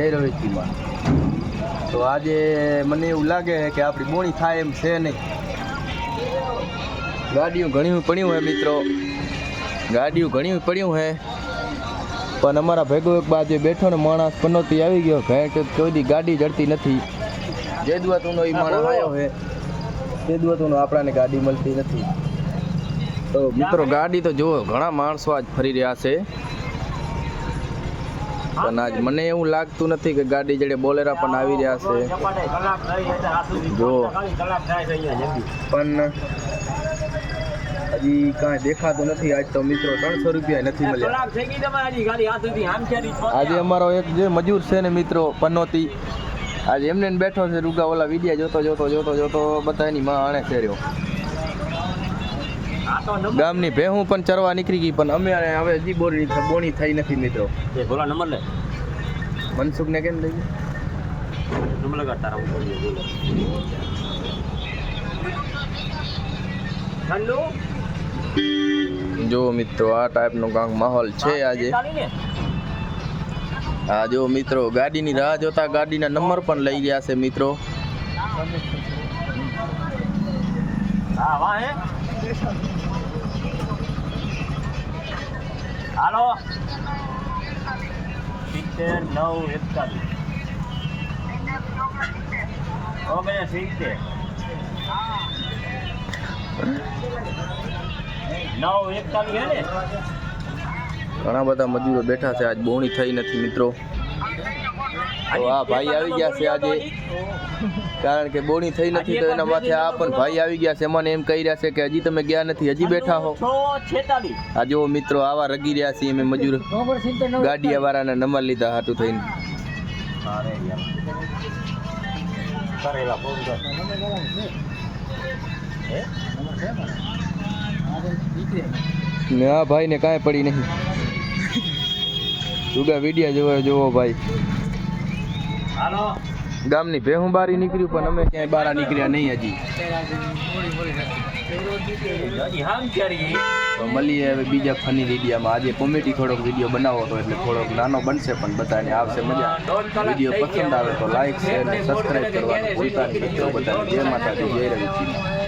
જય રવેચીમાં તો આજે મને એવું લાગે કે આપણી બોણી થાય એમ છે નહીં. ગાડીઓ ઘણી પડ્યું હે મિત્રો. ગાડીઓ ઘણી પડ્યું હે પણ અમારા ભેગો એક બાજુ બેઠો ને માણસ પનોતી આવી ગયો ઘેટ કોઈ ગાડી જડતી નથી. જેદુઆતુનો એ માણસ આવ્યો હે. જેદુઆતુનો આપણાને ગાડી મળતી નથી. તો મિત્રો, ગાડી તો જુઓ, ઘણા માણસો આજ ફરી રહ્યા છે. પણ આજ મને એવું લાગતું નથી કે ગાડી જડે બોલેરા પણ આવી રહ્યા છે. જો. પણ હજી કાંઈ દેખાતું નથી. આજ તો મિત્રો ત્રણસો રૂપિયા નથી મળ્યા. આજે અમારો એક જે મજૂર છે ને મિત્રો પનોતી આજે એમને બેઠો છે રૂગા ઓલા વિડિયા જોતો જોતો જોતો જોતો બધા એની માં આણે છે રહ્યો ગામની ભેહું પણ ચરવા નીકળી ગઈ પણ અમે હવે હજી બોરી બોણી થઈ નથી મિત્રો. બોલા નંબર લે. મનસુખ ને કેમ લઈ? નંબર લગા તારા ઠંડુ? જો મિત્રો આ ટાઈપનો કાંક માહોલ છે આજે. હા જો મિત્રો ગાડીની રાહ જોતા ગાડીના નંબર પણ લઈ ગયા છે મિત્રો. હા વાહ હે. હાલો. સિત્તેર નવ એકતાલીસ. ઓગણ સિત્તેર નવ એકતાલીસ ઘણા બધા મજૂરો બેઠા છે, આજ બોણી થઈ નથી મિત્રો. તો આ ભાઈ આવી ગયા છે આજે. કારણ કે બોણી થઈ નથી તો એના માથે આ પણ ભાઈ આવી ગયા છે. એમને એમ કહી રહ્યા છે કે હજી તમે ગયા નથી હજી બેઠા હો. આ જો મિત્રો આવા રગી રહ્યા છીએ અમે મજૂર. ગાડીયા વાળાના નંબર લીધા હાટું થઈને. ના ભાઈ ને કાંઈ પડી નહીં. જુગા વિડિયા જોવો જોવો ભાઈ. ગામની ભેહું બારી નીકળ્યું, પણ અમે ક્યાંય બારા નીકળ્યા નહીં હજી. મળીએ હવે બીજા ફની વિડીયામાં. આજે કોમેડી થોડોક વીડિયો બનાવો તો એટલે થોડોક નાનો બનશે, પણ બધાને આવશે મજા. વીડિયો પસંદ આવે તો લાઈક શેર અને સબસ્ક્રાઈબ કરવાનું ભૂલતા નહીં. મિત્રો, બધાને જય માતાજી, જય રવિજી